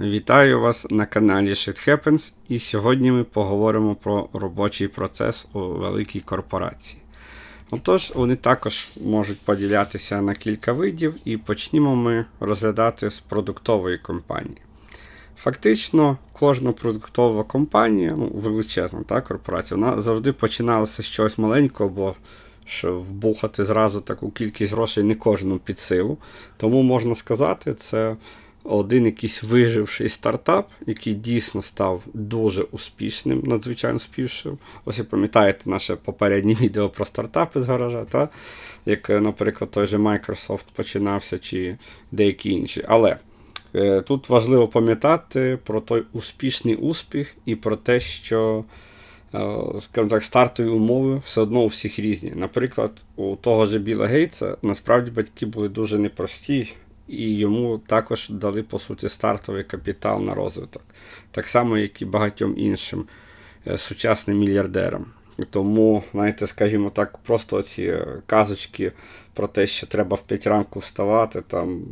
Вітаю вас на каналі Shit Happens, і сьогодні ми поговоримо про робочий процес у великій корпорації. Отож, вони також можуть поділятися на кілька видів, і почнімо ми розглядати з продуктової компанії. Фактично, кожна продуктова компанія, ну, величезна та, корпорація, вона завжди починалася з чогось маленького, бо що вбухати зразу таку кількість грошей не кожному під силу. Тому можна сказати, це один якийсь виживший стартап, який дійсно став дуже успішним, надзвичайно успішним. Ось ви пам'ятаєте наше попереднє відео про стартапи з гаража, та? як, наприклад, той же Microsoft починався чи деякі інші. Але е, тут важливо пам'ятати про той успішний успіх і про те, що. е, Скажімо так, стартові умови все одно у всіх різні. Наприклад, у того ж Біла Гейтса насправді батьки були дуже непрості, і йому також дали, по суті, стартовий капітал на розвиток. Так само, як і багатьом іншим е, сучасним мільярдерам. Тому, знаєте, скажімо так, просто ці е, казочки про те, що треба в 5 ранку вставати, там,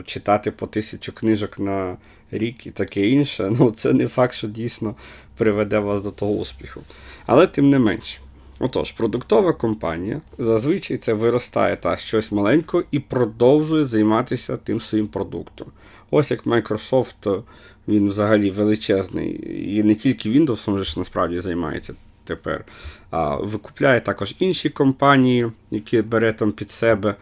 е, читати по тисячу книжок на рік і таке інше, ну це не факт, що дійсно приведе вас до того успіху. Але тим не менше. Отож, продуктова компанія зазвичай це виростає та щось маленького і продовжує займатися тим своїм продуктом. Ось як Microsoft, він взагалі величезний, і не тільки Windows же ж насправді займається тепер, а викупляє також інші компанії, які бере там під себе,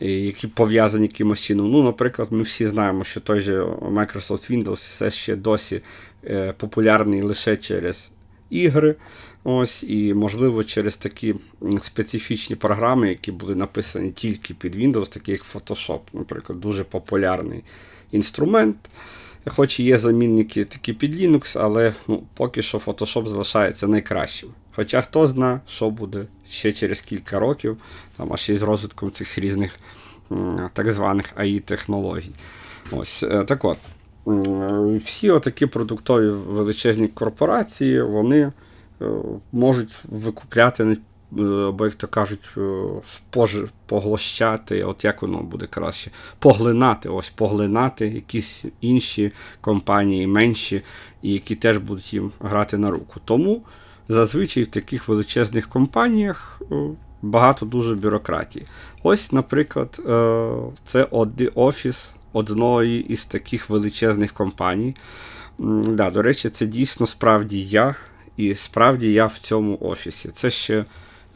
які пов'язані якимось чином. Ну, наприклад, ми всі знаємо, що той же Microsoft Windows все ще досі е, популярний лише через ігри. Ось, І, можливо, через такі специфічні програми, які були написані тільки під Windows, такі як Photoshop, наприклад, дуже популярний інструмент. Хоч і є замінники такі під Linux, але ну, поки що Photoshop залишається найкращим. Хоча хто знає, що буде ще через кілька років, там, а ще й з розвитком цих різних так званих AI-технологій. Ось, е, так от, всі отакі продуктові величезні корпорації, вони можуть викупляти, або, як то кажуть, е, поглощати, от як воно буде краще, поглинати, ось поглинати якісь інші компанії менші, які теж будуть їм грати на руку. Тому зазвичай в таких величезних компаніях багато дуже бюрократії. Ось, наприклад, це офіс одної із таких величезних компаній. Да, До речі, це дійсно справді я, і справді я в цьому офісі. Це ще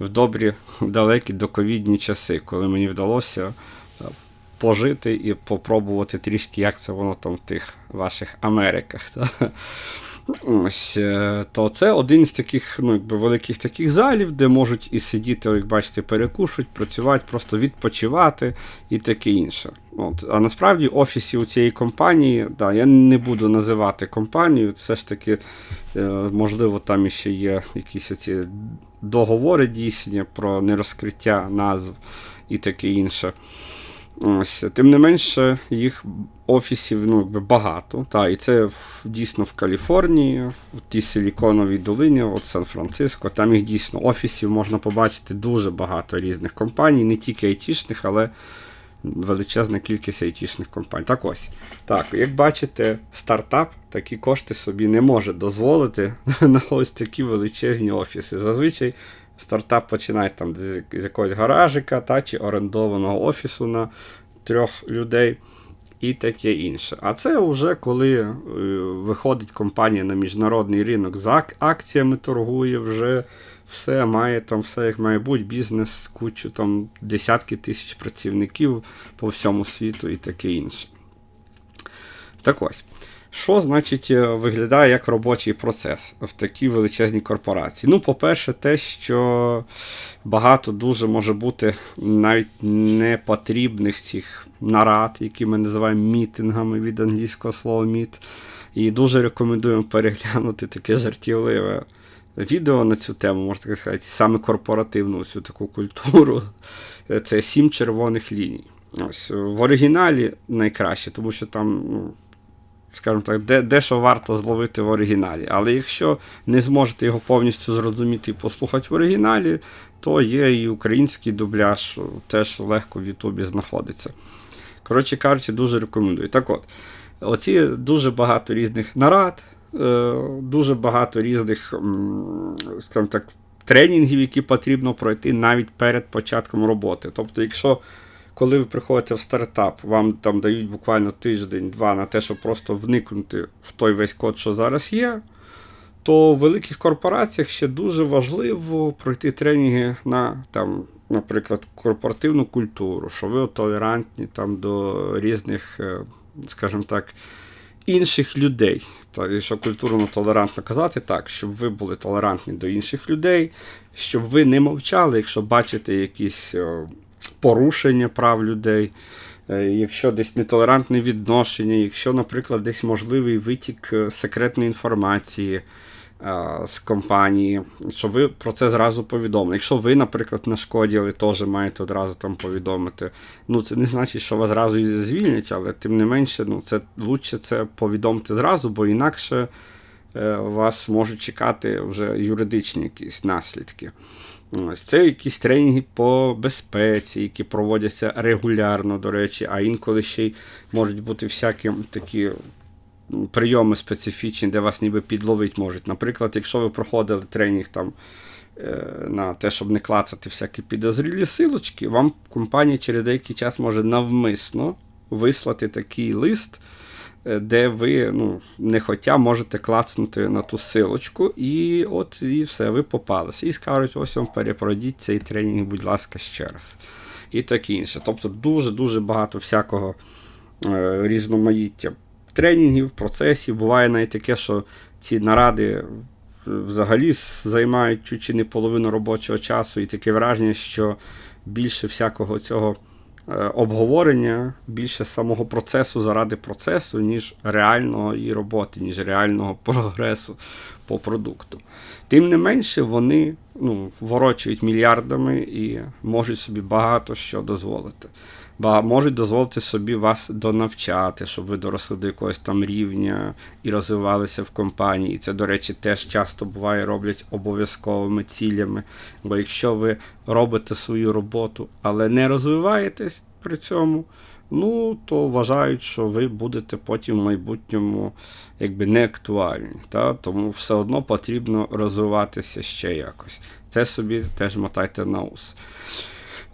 в добрі, далекі доковідні часи, коли мені вдалося е, пожити і попробувати трішки, як це воно там в тих ваших Америках. Та? Ось, е, То це один з таких ну, якби, великих таких залів, де можуть і сидіти, як бачите, перекушувати, працювати, просто відпочивати і таке інше. От. А насправді офісі у цієї компанії, да, я не буду називати компанію, все ж таки, е, можливо, там ще є якісь оці договори дійсні про нерозкриття назв і таке інше. Ось, Тим не менше, їх офісів ну, багато. Та, І це дійсно в Каліфорнії, в тій Силіконовій долині, от Сан-Франциско. Там їх дійсно офісів можна побачити дуже багато різних компаній, не тільки айтішних, але величезна кількість айтішних компаній. Так ось. Так, як бачите, стартап такі кошти собі не може дозволити на ось такі величезні офіси. Зазвичай стартап починає там з якогось гаражика та, чи орендованого офісу на трьох людей. І таке інше. А це вже коли е, виходить компанія на міжнародний ринок з акціями торгує, вже все має там все як має бути, бізнес, кучу там десятки тисяч працівників по всьому світу і таке інше. Так ось. Що значить е, виглядає як робочий процес в такій величезній корпорації? Ну, по-перше, те, що багато дуже може бути навіть непотрібних цих нарад, які ми називаємо мітингами від англійського слова міт. І дуже рекомендуємо переглянути таке жартівливе відео на цю тему, можна так сказати, саме корпоративну цю таку культуру. Це сім червоних ліній. Ось В оригіналі найкраще, тому що там. Скажімо так, де, дещо варто зловити в оригіналі. Але якщо не зможете його повністю зрозуміти і послухати в оригіналі, то є і український дубляж, теж легко в Ютубі знаходиться. Коротше кажучи, дуже рекомендую. Так от, Оці дуже багато різних нарад, е, дуже багато різних, скажімо так, тренінгів, які потрібно пройти навіть перед початком роботи. Тобто, якщо коли ви приходите в стартап, вам там дають буквально тиждень-два на те, щоб просто вникнути в той весь код, що зараз є, то в великих корпораціях ще дуже важливо пройти тренінги на там, наприклад, корпоративну культуру, що ви толерантні там до різних, е, скажімо так, інших людей. І що культурно толерантно казати так, щоб ви були толерантні до інших людей, щоб ви не мовчали, якщо бачите якісь е, порушення прав людей. Е, Якщо десь нетолерантне відношення, якщо, наприклад, десь можливий витік е, секретної інформації е, з компанії, щоб ви про це зразу повідомили. Якщо ви, наприклад, нашкодили, теж маєте одразу там повідомити. Ну, це не значить, що вас зразу і звільнять, але тим не менше, ну, це лучше це повідомити зразу, бо інакше е, вас можуть чекати вже юридичні якісь наслідки. Ось це якісь тренінги по безпеці, які проводяться регулярно, до речі, а інколи ще й можуть бути всякі такі прийоми специфічні, де вас ніби підловити можуть. Наприклад, якщо ви проходили тренінг там е, на те, щоб не клацати всякі підозрілі силочки, вам компанія через деякий час може навмисно вислати такий лист, де ви ну, нехотя можете клацнути на ту силочку, і от і все, ви попалися. І скажуть, ось вам перепройдіть цей тренінг, будь ласка, ще раз. І таке інше. Тобто дуже-дуже багато всякого е, різноманіття тренінгів, процесів. Буває навіть таке, що ці наради взагалі займають чуть чи не половину робочого часу, і таке враження, що більше всякого цього е, обговорення, більше самого процесу заради процесу, ніж реального і роботи, ніж реального прогресу по продукту. Тим не менше, вони ну, ворочують мільярдами і можуть собі багато що дозволити. Ба можуть дозволити собі вас донавчати, щоб ви доросли до якогось там рівня і розвивалися в компанії. І це, до речі, теж часто буває роблять обов'язковими цілями. Бо якщо ви робите свою роботу, але не розвиваєтесь при цьому, ну то вважають, що ви будете потім в майбутньому якби не актуальні. Та? Тому все одно потрібно розвиватися ще якось. Це собі теж мотайте на ус.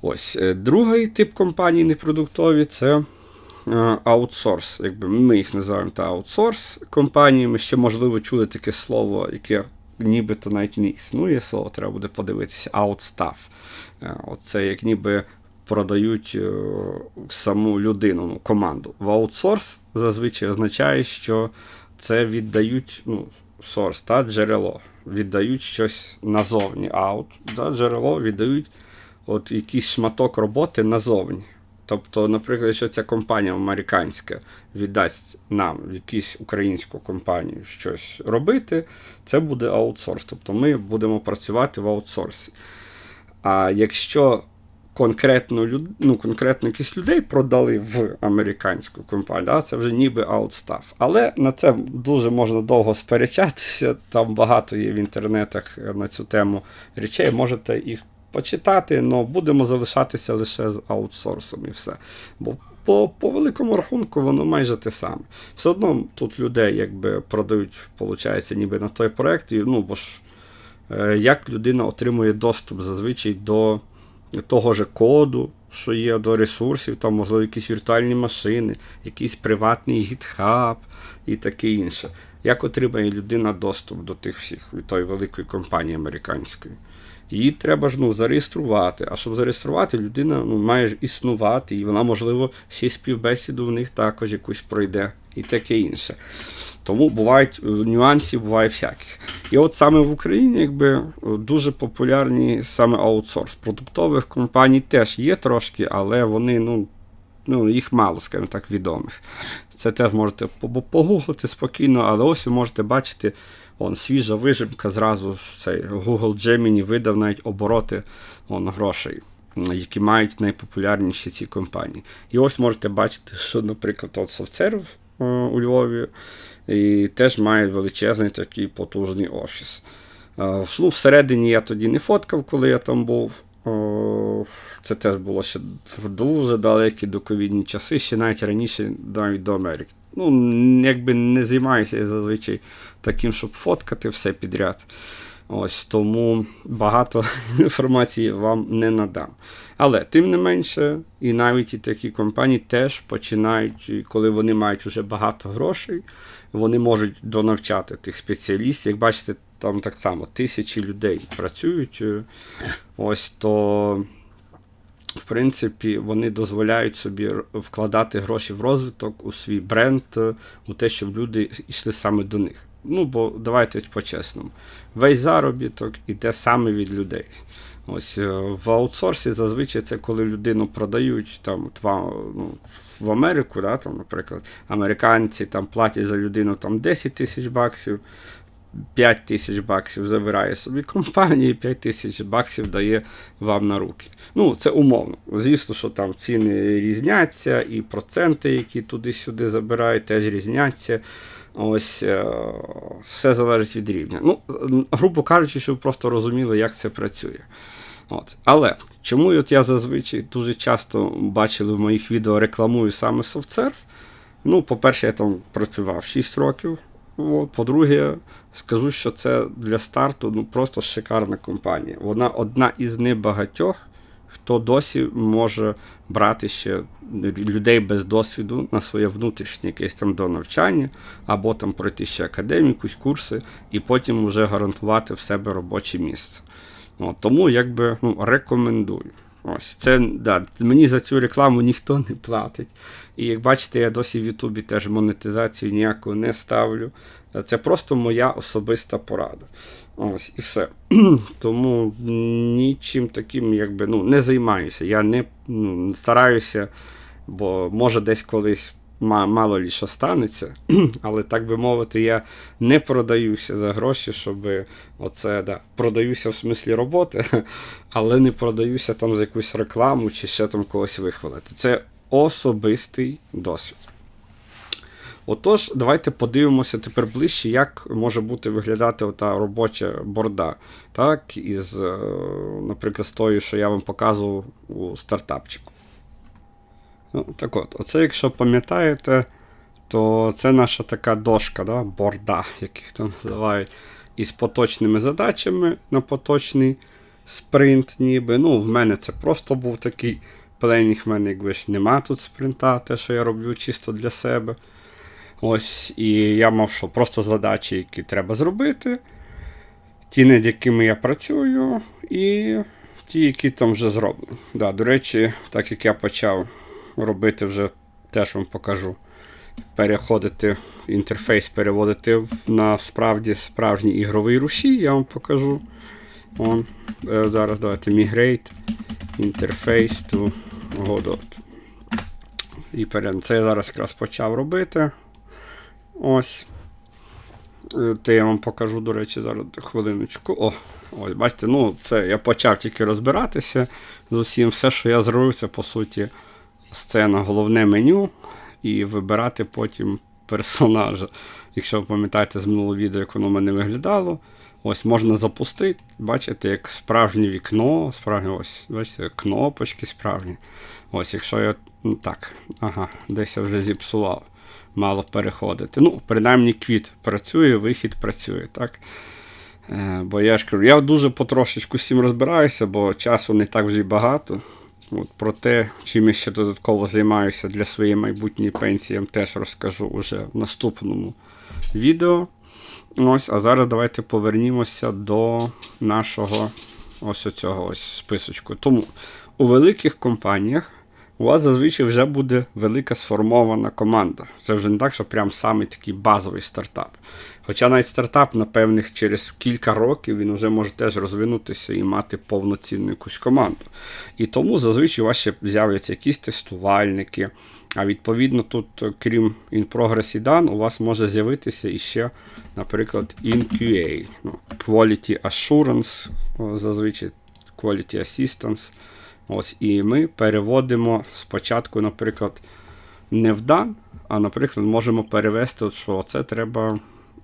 Ось е, другий тип компаній непродуктові це е, аутсорс. Якби ми їх називаємо та аутсорс компаніями. Ще можливо чули таке слово, яке нібито навіть не існує слово, треба буде подивитися. Аутстаф. Оце як ніби продають е, саму людину, ну, команду. В аутсорс зазвичай означає, що це віддають ну, сорс, та джерело. Віддають щось назовні. Аут, та, джерело віддають от якийсь шматок роботи назовні. Тобто, наприклад, якщо ця компанія американська віддасть нам якусь українську компанію щось робити, це буде аутсорс. Тобто ми будемо працювати в аутсорсі. А якщо конкретно люд... ну, конкретно якісь людей продали в американську компанію, да, це вже ніби аутстаф. Але на це дуже можна довго сперечатися. Там багато є в інтернетах на цю тему речей. Можете їх почитати, але будемо залишатися лише з аутсорсом і все. Бо по, по великому рахунку воно майже те саме. Все одно тут людей якби продають, виходить, ніби на той проект, і, ну бо ж е, як людина отримує доступ зазвичай до того ж коду, що є до ресурсів, там, можливо, якісь віртуальні машини, якийсь приватний гітхаб і таке інше. Як отримає людина доступ до тих всіх від тої великої компанії американської? Її треба ж ну, зареєструвати. А щоб зареєструвати, людина ну, має існувати, і вона, можливо, ще співбесіду в них також якусь пройде і таке інше. Тому бувають нюанси, буває всяких. І от саме в Україні якби дуже популярні саме аутсорс. Продуктових компаній теж є трошки, але вони, ну, ну їх мало, скажімо так, відомих. Це теж можете погуглити спокійно, але ось ви можете бачити. Он свіжа вижимка, зразу цей Google Gemini видав навіть обороти он, грошей, які мають найпопулярніші ці компанії. І ось можете бачити, що, наприклад, от SoftServe у Львові і теж має величезний такий потужний офіс. Ну, Всередині я тоді не фоткав, коли я там був. Це теж було ще в дуже далекі доковідні часи, ще навіть раніше навіть до Америки. Ну, якби не займаюся я зазвичай таким, щоб фоткати все підряд. Ось тому багато інформації вам не надам. Але тим не менше, і навіть і такі компанії теж починають, коли вони мають вже багато грошей, вони можуть донавчати тих спеціалістів. Як бачите, там так само тисячі людей працюють. Ось то принципі, вони дозволяють собі вкладати гроші в розвиток у свій бренд, е, у те, щоб люди йшли саме до них. Ну, бо давайте по-чесному. Весь заробіток іде саме від людей. Ось е, в аутсорсі зазвичай це коли людину продають там ну, в Америку, да, там, наприклад, американці там платять за людину там 10 тисяч баксів, 5 тисяч баксів забирає собі компанія, і 5 тисяч баксів дає вам на руки. Ну, це умовно. Звісно, що там ціни різняться, і проценти, які туди-сюди забирають, теж різняться. Ось е, все залежить від рівня. Ну, грубо кажучи, щоб просто розуміли, як це працює. От. Але чому от я зазвичай дуже часто бачили в моїх відео рекламую саме SoftServe? Ну, по-перше, я там працював 6 років. По-друге, скажу, що це для старту ну, просто шикарна компанія. Вона одна із небагатьох, хто досі може брати ще людей без досвіду на своє внутрішнє якесь там до навчання, або там пройти ще академію, якісь курси, і потім вже гарантувати в себе робоче місце. От, тому якби ну, рекомендую. Ось це да, мені за цю рекламу ніхто не платить. І як бачите, я досі в Ютубі теж монетизацію ніяку не ставлю. Це просто моя особиста порада. Ось і все. Тому нічим таким якби, ну, не займаюся. Я не ну, стараюся, бо може десь колись мало лі що станеться. Але так би мовити, я не продаюся за гроші, щоб оце да, продаюся в смислі роботи, але не продаюся там за якусь рекламу чи ще там когось вихвалити. Це особистий досвід. Отож, давайте подивимося тепер ближче, як може бути виглядати ота робоча борда. Так, із, е, наприклад, з тою, що я вам показував у стартапчику. Ну, так от, оце, якщо пам'ятаєте, то це наша така дошка, да, борда, як їх там називають, із поточними задачами на поточний спринт, ніби. Ну, в мене це просто був такий пленінг, в мене якби ж нема тут спринта, те, що я роблю чисто для себе. Ось, і я мав що просто задачі, які треба зробити, ті, над якими я працюю, і ті, які там вже зроблені. Да, до речі, так як я почав робити вже, теж вам покажу. Переходити інтерфейс, переводити на справді справжній ігровий рушій, я вам покажу. Он, е, зараз давайте migrate interface to Godot. І перед це я зараз якраз почав робити. Ось. Е, Те я вам покажу, до речі, зараз хвилиночку. О, ось, бачите, ну це я почав тільки розбиратися з усім. Все, що я зробив, це по суті сцена, головне меню, і вибирати потім персонажа. Якщо ви пам'ятаєте з минулого відео, як воно в мене виглядало. Ось можна запустити, бачите, як справжнє вікно, справжнє ось, бачите, кнопочки справжні. Ось, якщо я. Ну так, ага, десь я вже зіпсував. Мало переходити. Ну, принаймні, квіт працює, вихід працює, так? Е, бо я ж кажу, я дуже потрошечку з цим розбираюся, бо часу не так вже й багато. От, про те, чим я ще додатково займаюся для своєї майбутньої пенсії, я вам теж розкажу уже в наступному відео. Ось, а зараз давайте повернімося до нашого ось цього ось списочку. Тому у великих компаніях у вас зазвичай вже буде велика сформована команда. Це вже не так, що прям самий такий базовий стартап. Хоча навіть стартап, напевних, через кілька років він вже може теж розвинутися і мати повноцінну якусь команду. І тому зазвичай у вас ще з'являться якісь тестувальники. А відповідно, тут, е, крім in progress і done, у вас може з'явитися іще, наприклад, InQA, ну, Quality Assurance, зазвичай Quality Assistance. Ось, і ми переводимо спочатку, наприклад, не в done, а, наприклад, можемо перевести, що це треба.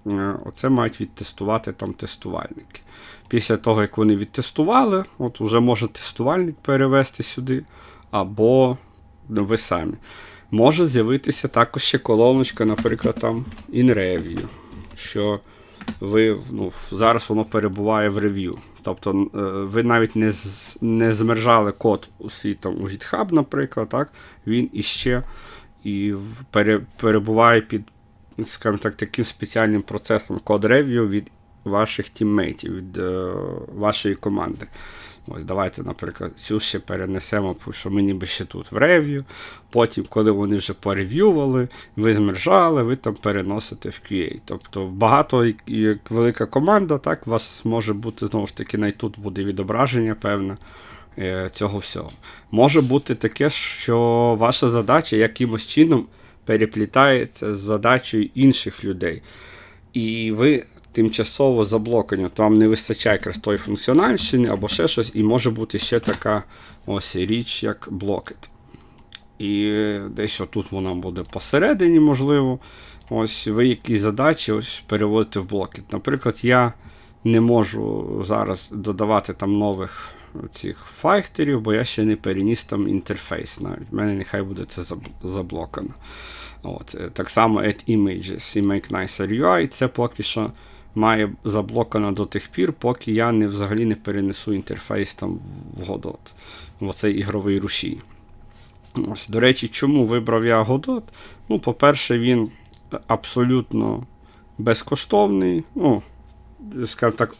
е, Оце мають відтестувати там тестувальники. Після того, як вони відтестували, от вже може тестувальник перевести сюди, або ви самі. Може з'явитися також ще колоночка, наприклад, там in review, що ви ну, зараз воно перебуває в рев'ю. Тобто е, ви навіть не не змержали код у свій там у GitHub, наприклад, так? він іще і пере, перебуває під, скажімо так, таким спеціальним процесом код рев'ю від ваших тіммейтів, від е, вашої команди. Ось давайте, наприклад, цю ще перенесемо, що ми ніби ще тут в рев'ю. Потім, коли вони вже порев'ювали, ви змержали, ви там переносите в QA. Тобто багато як- велика команда, так, у вас може бути знову ж таки, навіть тут буде відображення певне е, цього всього. Може бути таке, що ваша задача якимось чином переплітається з задачею інших людей. І ви тимчасово заблокані, то вам не вистачає якраз тої функціональщини або ще щось, і може бути ще така ось річ, як блокет. І десь тут вона буде посередині, можливо. Ось ви якісь задачі ось переводите в блокет. Наприклад, я не можу зараз додавати там нових цих файтерів, бо я ще не переніс там інтерфейс навіть. В мене нехай буде це заблокано. От, е, так само add images і make nicer UI, це поки що має заблокано до тих пір, поки я не взагалі не перенесу інтерфейс там в Godot, в оцей ігровий рушій. Ось, до речі, чому вибрав я Godot? Ну, по-перше, він абсолютно безкоштовний. Ну, скажімо так,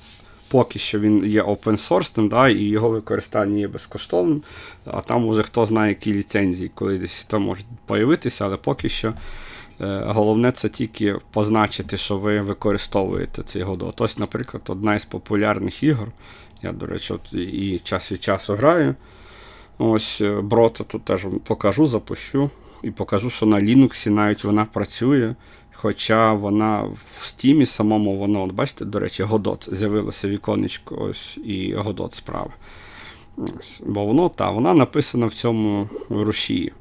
поки що він є open да, і його використання є безкоштовним. А там уже хто знає, які ліцензії, коли десь там можуть появитися, але поки що. Е, Головне це тільки позначити, що ви використовуєте цей Godot. Ось, наприклад, одна із популярних ігор. Я, до речі, от і час від часу граю. Ось е, Брота тут теж покажу, запущу. І покажу, що на Linux навіть вона працює. Хоча вона в Steam самому, воно, от бачите, до речі, Godot з'явилося віконечко ось і Godot справа. Бо воно, та, вона написана в цьому рушії.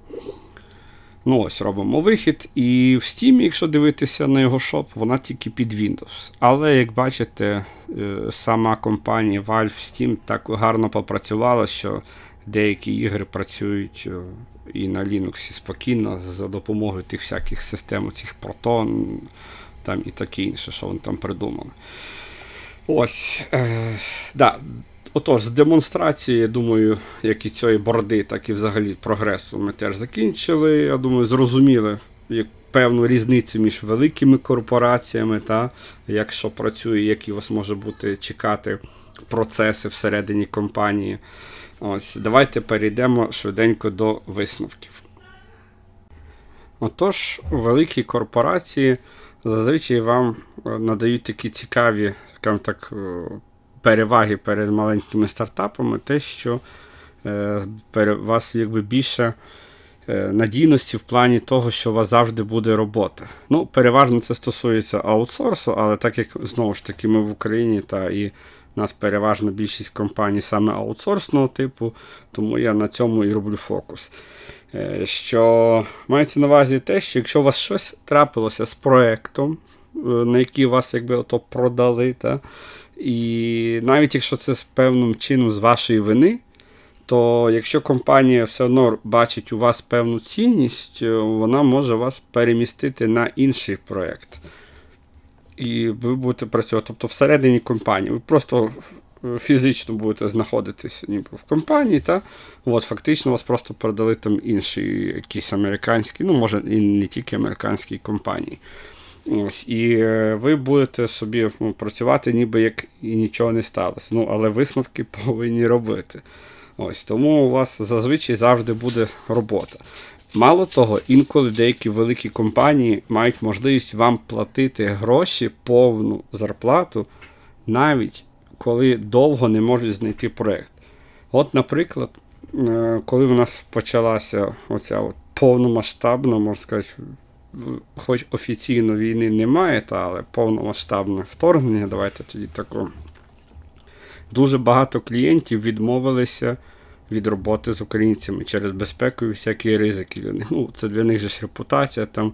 Ну, ось робимо вихід. І в Steam, якщо дивитися на його шоп, вона тільки під Windows. Але, як бачите, е, сама компанія Valve Steam так гарно попрацювала, що деякі ігри працюють е, і на Linux спокійно за допомогою тих всяких систем, цих Proton там і таке інше, що вони там придумали. Ось. Е, да. Отож, з демонстрації, я думаю, як і цієї борди, так і взагалі прогресу ми теж закінчили. Я думаю, зрозуміли як певну різницю між великими корпораціями, та як що працює, які вас може бути чекати процеси всередині компанії. Ось, давайте перейдемо швиденько до висновків. Отож, великі корпорації зазвичай вам надають такі цікаві, скажімо так, переваги перед маленькими стартапами, те, що е, у вас якби більше е, надійності в плані того, що у вас завжди буде робота. Ну, переважно це стосується аутсорсу, але так як знову ж таки ми в Україні та і у нас переважна більшість компаній саме аутсорсного типу, тому я на цьому і роблю фокус. Е, Що мається на увазі те, що якщо у вас щось трапилося з проектом, е, на який вас якби ото продали, та, і навіть якщо це з певним чином з вашої вини, то якщо компанія все одно бачить у вас певну цінність, е, вона може вас перемістити на інший проект. І ви будете працювати. Тобто всередині компанії. Ви просто е, фізично будете знаходитися ніби в компанії, та от, фактично вас просто передали там інші якісь американські, ну може і не тільки американські компанії. І е, ви будете собі ну, працювати, ніби як і нічого не сталося. Ну, але висновки повинні робити. Ось, тому у вас зазвичай завжди буде робота. Мало того, інколи деякі великі компанії мають можливість вам платити гроші, повну зарплату, навіть коли довго не можуть знайти проєкт. От, наприклад, е, коли в нас почалася оця от повномасштабна, можна сказати, хоч офіційно війни немає, та, але повномасштабне вторгнення, давайте тоді тако. Дуже багато клієнтів відмовилися від роботи з українцями через безпеку і всякі ризики. Ну, це для них же ж репутація там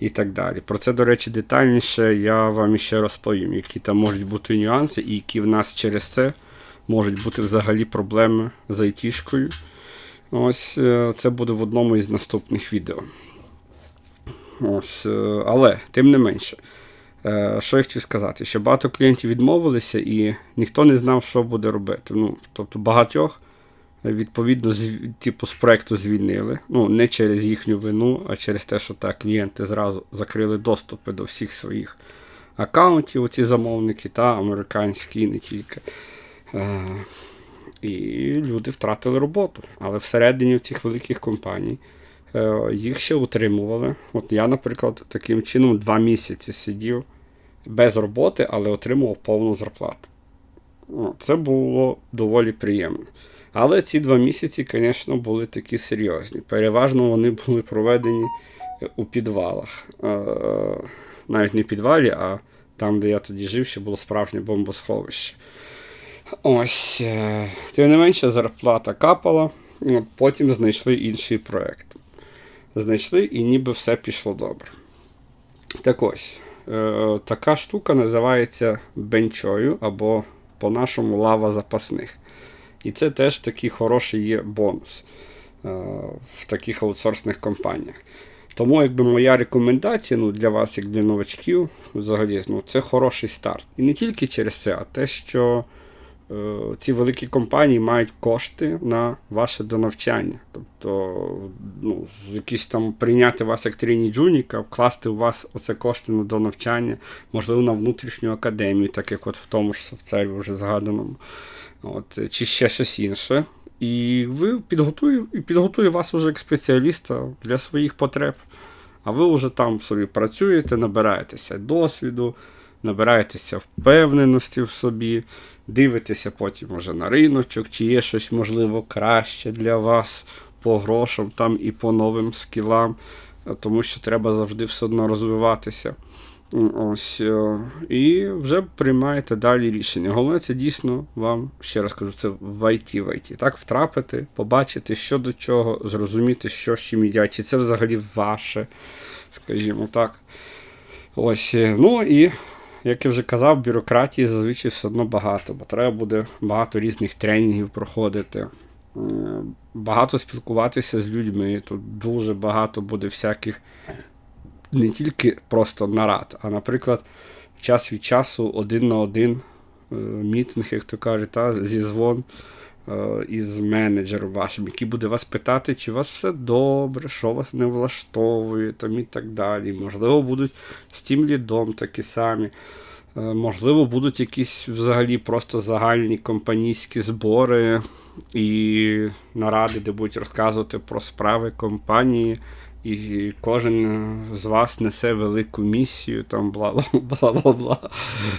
і так далі. Про це, до речі, детальніше я вам іще розповім, які там можуть бути нюанси, і які в нас через це можуть бути взагалі проблеми з айтішкою. Ось е, це буде в одному із наступних відео. Ось, е, але, тим не менше, е, що я хотів сказати, що багато клієнтів відмовилися і ніхто не знав, що буде робити. Ну, тобто багатьох, е, відповідно, з, типу, з проекту звільнили. Ну, не через їхню вину, а через те, що так, клієнти зразу закрили доступи до всіх своїх аккаунтів, оці замовники, та американські, і не тільки. І люди втратили роботу. Але всередині цих великих компаній їх ще утримували. От я, наприклад, таким чином два місяці сидів без роботи, але отримував повну зарплату. Це було доволі приємно. Але ці два місяці, звісно, були такі серйозні. Переважно вони були проведені е, у підвалах. Е, Навіть не в підвалі, а там, де я тоді жив, ще було справжнє бомбосховище. Ось, е, тим не менше, зарплата капала, потім знайшли інший проєкт. Знайшли і ніби все пішло добре. Так ось, е, така штука називається бенчою або по-нашому лава запасних. І це теж такий хороший є бонус е, в таких аутсорсних компаніях. Тому, якби моя рекомендація ну, для вас, як для новачків, взагалі, ну, це хороший старт. І не тільки через це, а те, що ці великі компанії мають кошти на ваше донавчання. Тобто, ну, якісь там прийняти вас як трійні джуніка, вкласти у вас оце кошти на донавчання, можливо, на внутрішню академію, так як от в тому ж софтсерві вже згаданому. От, чи ще щось інше. І ви підготує, підготує вас уже як спеціаліста для своїх потреб. А ви вже там собі працюєте, набираєтеся досвіду, набираєтеся впевненості в собі, дивитеся потім уже на риночок, чи є щось можливо краще для вас по грошам там і по новим скілам, тому що треба завжди все одно розвиватися. Ось, е, І вже приймаєте далі рішення. Головне, це дійсно вам, ще раз кажу, це в IT в IT. Так, втрапити, побачити, що до чого, зрозуміти, що з чим їдять, чи це взагалі ваше, скажімо так. Ось, е, Ну і, як я вже казав, бюрократії зазвичай все одно багато, бо треба буде багато різних тренінгів проходити. е, Багато спілкуватися з людьми. Тут дуже багато буде всяких не тільки просто нарад, а, наприклад, час від часу один на один е, мітинг, як то кажуть, та, зізвон із менеджером вашим, який буде вас питати, чи у вас все добре, що вас не влаштовує, там і так далі. Можливо, будуть з тим лідом такі самі. Е, Можливо, будуть якісь взагалі просто загальні компанійські збори і наради, де будуть розказувати про справи компанії, і кожен з вас несе велику місію, там бла бла бла бла.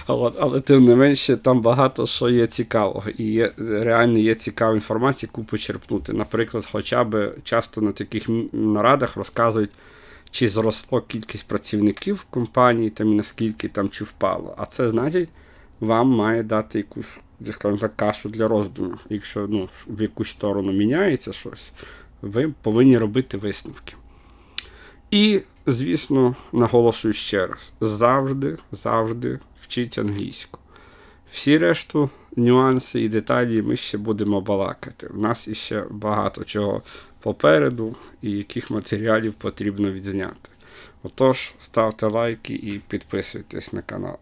От, але тим не менше, там багато що є цікавого. І є, реально є цікава інформація, яку почерпнути. Наприклад, хоча б часто на таких нарадах розказують, чи зросло кількість працівників в компанії, там і наскільки там чи впало. А це значить, вам має дати якусь, скажімо так, кашу для роздумів. Якщо ну, в якусь сторону міняється щось, ви повинні робити висновки. І, звісно, наголошую ще раз: завжди, завжди вчіть англійську. Всі решту нюанси і деталі ми ще будемо балакати. У нас іще багато чого попереду і яких матеріалів потрібно відзняти. Отож, ставте лайки і підписуйтесь на канал.